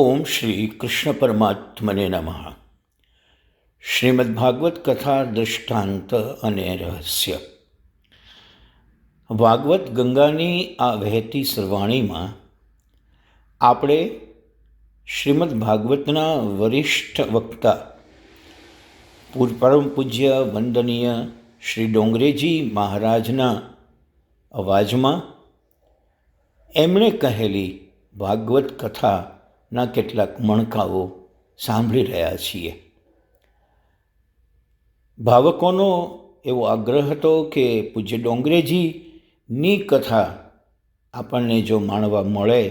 ઓમ શ્રી કૃષ્ણ પરમાત્મને નમઃ. શ્રીમદ ભાગવત કથા દૃષ્ટાંત અને રહસ્ય. ભાગવત ગંગાની આ વહેતી સરવાણીમાં આપણે શ્રીમદ ભાગવતના વરિષ્ઠ વક્તા, પૂરપરમ પૂજ્ય વંદનીય શ્રી ડોંગરેજી મહારાજના અવાજમાં એમણે કહેલી ભાગવત કથાના કેટલાક મણકાઓ સાંભળી રહ્યા છીએ. ભાવકોનો એવો આગ્રહ હતો કે પૂજ્ય ડોંગરેજીની કથા આપણને જો માણવા મળે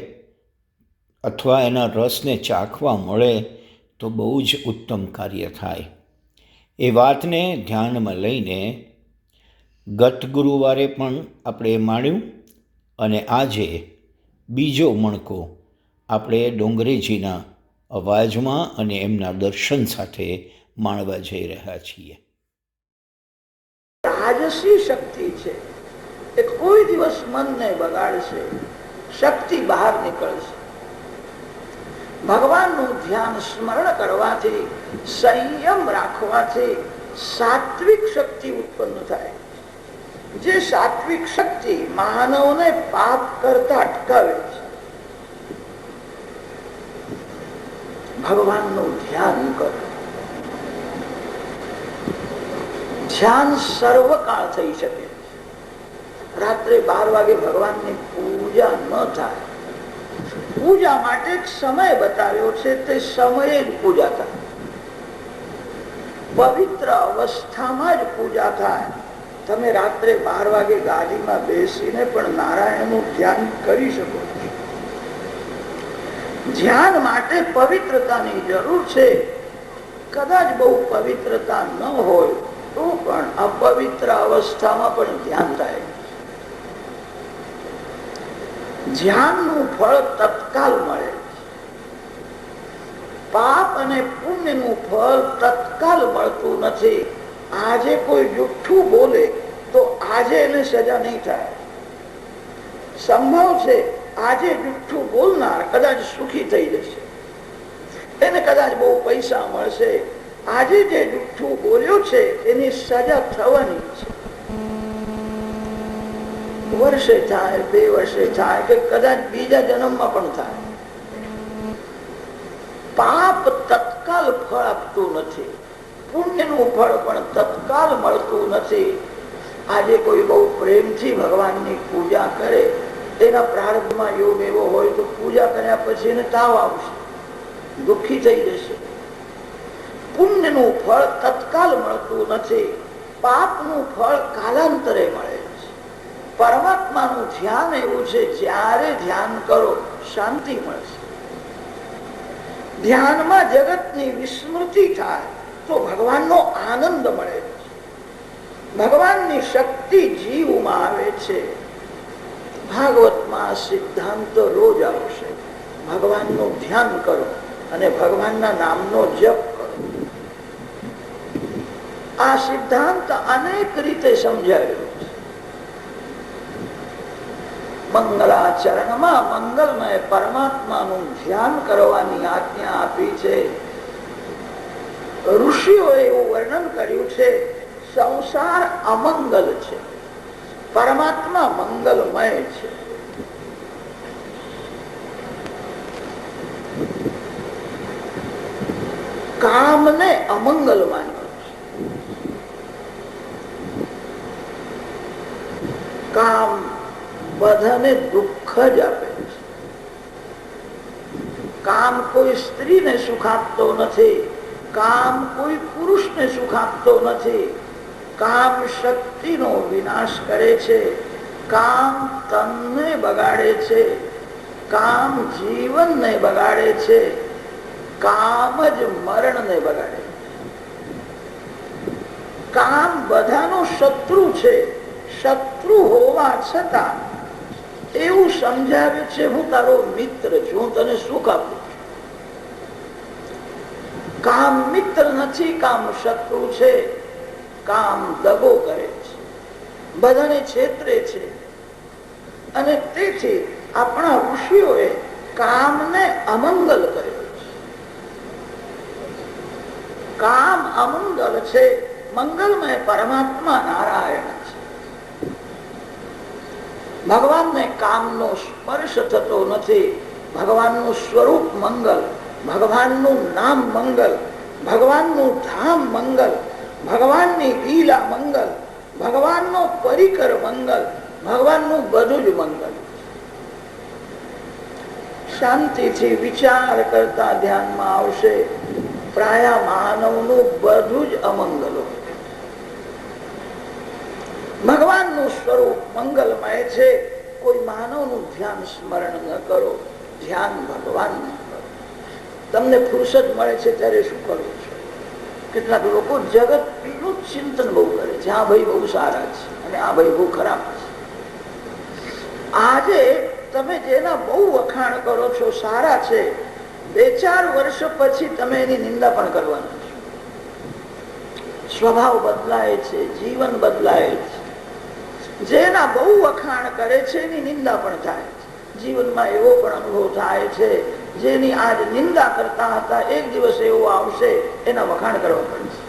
અથવા એના રસને ચાખવા મળે તો બહુ જ ઉત્તમ કાર્ય થાય. એ વાતને ધ્યાનમાં લઈને ગત ગુરુવારે પણ આપણે માણ્યું અને આજે બીજો મણકો આપણે ડોંગરેજીના અવાજમાં અને એમના દર્શન સાથે માણવા જઈ રહ્યા છીએ. રાજસી શક્તિ છે. એ કોઈ દિવસ મનને બગાડશે. શક્તિ બહાર નીકળશે. ભગવાનનું ધ્યાન સ્મરણ કરવાથી, સંયમ રાખવાથી સાત્વિક શક્તિ ઉત્પન્ન થાય. જે સાત્વિક શક્તિ માનવને પાપ કરતા અટકાવે છે ભગવાનનું ધ્યાન કરો. ધ્યાન સર્વકાળ થઈ શકે. રાત્રે બાર વાગે ભગવાનની પૂજા ન થાય. પૂજા માટે સમય બતાવ્યો છે, તે સમયે જ પૂજા થાય. પવિત્ર અવસ્થામાં જ પૂજા થાય. તમે રાત્રે બાર વાગે ગાડીમાં બેસીને પણ નારાયણનું ધ્યાન કરી શકો છો. ધ્યાન માટે પવિત્રતાની જરૂર છે. કદાચ બહુ પવિત્રતા ન હોય, તો પણ અપવિત્ર અવસ્થામાં પણ ધ્યાન થાય ધ્યાનનું ફળ તત્કાલ મળે. પાપ અને પુણ્યનું ફળ તત્કાલ મળતું નથી. આજે કોઈ જુઠ્ઠું બોલે, તો આજે એને સજા નહીં થાય. સંભવ છે, આજે જુઠ્ઠું બોલનાર, કદાચ સુખી થઈ જશે. એને કદાચ બહુ પૈસા મળશે. આજે જે જુઠ્ઠું બોલ્યો છે, એની સજા થવાની છે. વર્ષે થાય, બે વર્ષે થાય, કે કદાચ બીજા જન્મમાં પણ થાય. પાપ તત્કાલ ફળ આપતું નથી. પુણ્યનું ફળ પણ તત્કાલ મળતું નથી. આજે કોઈ બહુ પ્રેમથી ભગવાનની પૂજા કરે એના પ્રારંભમાં યોગ એવો હોય તો પૂજા કર્યા પછી એને તાવ આવશે. દુઃખી થઈ જશે. પુણ્યનું ફળ તત્કાલ મળતું નથી. પાપનું ફળ કાલાંતરે મળે છે. પરમાત્માનું ધ્યાન એવું છે, જ્યારે ધ્યાન કરો, શાંતિ મળશે. ધ્યાનમાં જગતની વિસ્મૃતિ થાય, તો ભગવાનનો આનંદ મળે છે. ભગવાનની શક્તિ જીવમાં આવે છે. ભાગવતમાં સિદ્ધાંત રોજ આવશે. ભગવાનનું ધ્યાન કરો અને ભગવાનના નામનો જપ કરો. આ સિદ્ધાંત અનેક રીતે સમજાયો છે. મંગલમય પરમાત્માનું ધ્યાન કરવાની આજ્ઞા આપી છે. ઋષિઓએ એવું વર્ણન કર્યું છે, સંસાર અમંગલ છે. પરમાત્મા મંગલમય છે. કામને અમંગલ માન્યો કામ બધાને દુઃખ જ આપે છે. કામ કોઈ સ્ત્રીને સુખ આપતો નથી, કામ કોઈ પુરુષને સુખ આપતો નથી. કામ શક્તિનો વિનાશ કરે છે. કામ તનને બગાડે છે. કામ જીવનને બગાડે છે. કામ જ મરણને બગાડે કામ બધાનો શત્રુ છે. શત્રુ હોવા છતાં એવું સમજાવે છે, હું તારો મિત્ર છું તને સુખ આપું કામ મિત્ર નથી, કામ શત્રુ છે. કામ દગો કરે છે. બધાને છેતરે છે. અને તેથી આપણા ઋષિઓએ કામને અમંગલ કર્યો કામ અમંગલ છે, મંગલમય પરમાત્મા નારાયણ છે. ભગવાનને કામનો સ્પર્શ થતો નથી. ભગવાનનું સ્વરૂપ મંગલ, ભગવાનનું નામ મંગલ, ભગવાનનું ધામ મંગલ ભગવાનની લીલા મંગલ, ભગવાનનો પરિકર મંગલ, ભગવાનનું બધું જ મંગલ. શાંતિથી વિચાર કરતા ધ્યાનમાં આવશે પ્રાયા માનવનું બધું જ અમંગલ. ભગવાનનું સ્વરૂપ મંગલમય છે, કોઈ માનવનું ધ્યાન સ્મરણ ન કરો, ધ્યાન ભગવાન તમને ફુરસદ મળે છે ત્યારે શું કરો છો કેટલાક લોકો જગતનું ચિંતન બહુ કરે છે. આ ભાઈ બહુ સારા છે અને આ ભાઈ બહુ ખરાબ છે. આજે તમે જેના બહુ વખાણ કરો છો, સારા છે, બે ચાર વર્ષ પછી તમે એની નિંદા પણ કરવાના છો. સ્વભાવ બદલાય છે, જીવન બદલાય છે. જેના બહુ વખાણ કરે છે, એની નિંદા પણ થાય છે. જીવનમાં એવો પણ અનુભવ થાય છે જેની આજ નિંદા કરતા હતા, એક દિવસ એવો આવશે, એના વખાણ કરવા પડશે.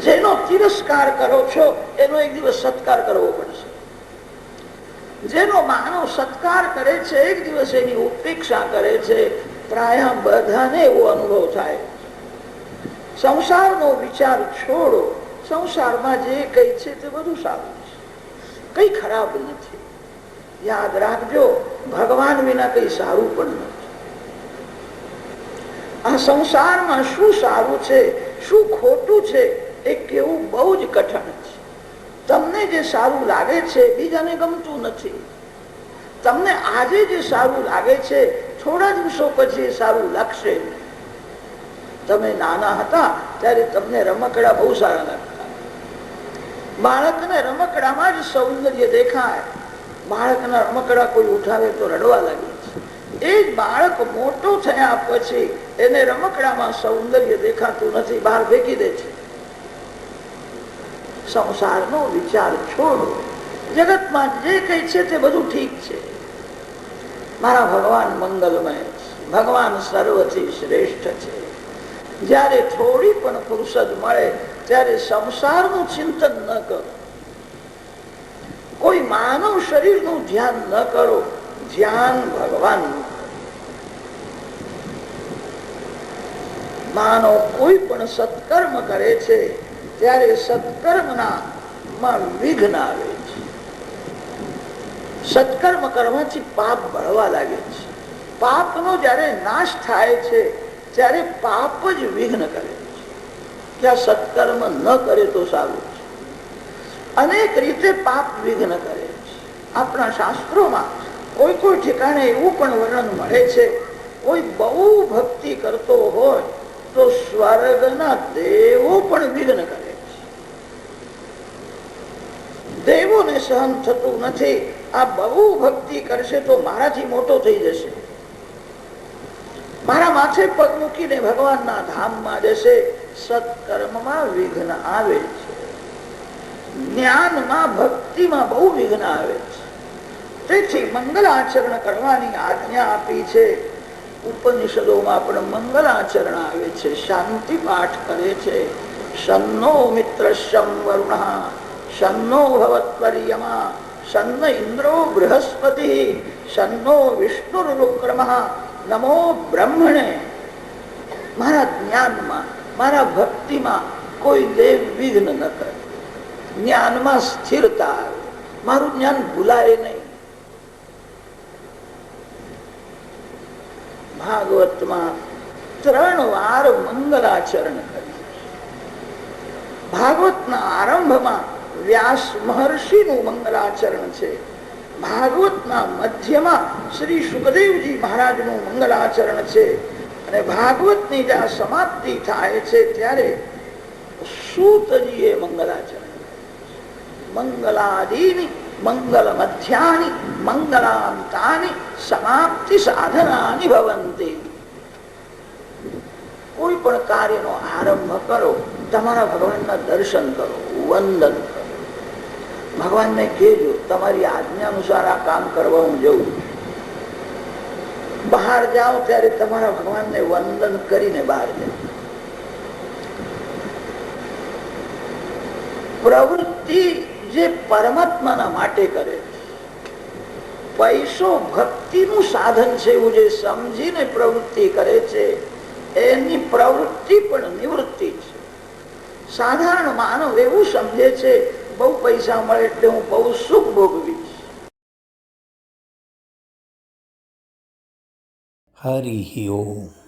જેનો તિરસ્કાર કરો છો, એનો એક દિવસ સત્કાર કરવો પડશે. જેનો માનવ સત્કાર કરે છે, એક દિવસ એની ઉપેક્ષા કરે છે, પ્રાય બધાને એવો અનુભવ થાય. સંસારનો વિચાર છોડો, સંસારમાં જે કઈ છે તે બધું સારું છે. કઈ ખરાબ નથી. યાદ રાખજો ભગવાન વિના કઈ સારું પણ નથી. આ સંસારમાં શું સારું છે, શું ખોટું છે, એ કેવું બહુ જ કઠણ છે. તમને જે સારું લાગે છે, બીજાને ગમતું નથી. તમને આજે જે સારું લાગે છે, થોડા દિવસો પછી સારું લાગશે તમે નાના હતા, ત્યારે તમને રમકડા બહુ સારા લાગતા. બાળકને રમકડામાં જ સૌંદર્ય દેખાય. બાળકના રમકડા કોઈ ઉઠાવે તો રડવા લાગે એ બાળક મોટો થયા પછી એને રમકડામાં સૌંદર્ય દેખાતું નથી, બહાર ફેંકી દે છે. સંસારનો વિચાર છોડો. જગતમાં જે કઈ છે તે બધું ઠીક છે. મારા ભગવાન મંગલમય ભગવાન સર્વથી શ્રેષ્ઠ છે. જ્યારે થોડી પણ ફુરસદ મળે, ત્યારે સંસારનું ચિંતન ન કરો. કોઈ માનવ શરીરનું ધ્યાન ન કરો, ધ્યાન ભગવાનનું માનવ કોઈ પણ સત્કર્મ કરે છે, ત્યારે સત્કર્મના વિઘ્ન આવે છે. સત્કર્મ કરવાથી પાપ ભળવા લાગે છે. પાપનો જ્યારે નાશ થાય છે, ત્યારે પાપ જ વિઘ્ન કરે છે. કે આ સત્કર્મ ન કરે તો સારું. અનેક રીતે પાપ વિઘ્ન કરે છે. આપણા શાસ્ત્રોમાં કોઈ કોઈ ઠેકાણે એવું પણ વર્ણન મળે છે, કોઈ બહુ ભક્તિ કરતો હોય તો સ્વર્ગના દેવો પણ વિઘ્ન કરે દેવોને સહન થતું નથી, આ બહુ ભક્તિ કરશે તો મારાથી મોટો થઈ જશે. મારા માથે પગ મૂકીને ભગવાનના ધામમાં જશે, સત્કર્મમાં વિઘ્ન આવે છે. જ્ઞાનમાં, ભક્તિમાં બહુ વિઘ્ન આવે છે. તેથી મંગલાચરણ કરવાની આજ્ઞા આપી છે. ઉપનિષદોમાં પણ મંગલાચરણ આવે છે. શાંતિ પાઠ કરે છે. સન્નો મિત્ર વરુણ સન્નો ભવત્પર્યમા સન્ન ઇન્દ્રો બૃહસ્પતિ સન્નો વિષ્ણુરુક્રમ નમો બ્રહ્મણે. મારા જ્ઞાનમાં, મારા ભક્તિમાં કોઈ દેવ વિઘ્ન ન કરે. જ્ઞાનમાં સ્થિરતા આવે. મારું જ્ઞાન ભૂલાય નહીં. ભાગવતમાં ત્રણ વાર મંગલાચરણ કરી ભાગવતના આરંભમાં વ્યાસ મહર્ષિનું મંગલાચરણ છે. ભાગવતના મધ્યમાં શ્રી સુખદેવજી મહારાજનું મંગલાચરણ છે. અને ભાગવતની જ્યાં સમાપ્તિ થાય છે, ત્યારે સૂતજીએ મંગલાચરણ મંગલાદીની મંગલ મધ્યાની મંગળાંતાની સમાપ્તિ સાધનાની ભવંતે કોઈ પણ કાર્યનો આરંભ કરો તમારા ભગવાનના દર્શન કરો વંદન કરો ભગવાનને કહેજો તમારી આજ્ઞા અનુસાર આ કામ કરવા હું જઉં બહાર જાઓ ત્યારે તમારા ભગવાનને વંદન કરીને બહાર જાઓ પ્રવૃત્તિ જે પરમાત્માના માટે કરે. પૈસો ભક્તિનું સાધન છે એવું જે સમજીને પ્રવૃત્તિ કરે છે, એની પ્રવૃત્તિ પણ નિવૃત્તિ છે. સાધારણ માનવ એવું સમજે છે, બહુ પૈસા મળે એટલે હું બહુ સુખ ભોગવીશ. હરિ ઓમ.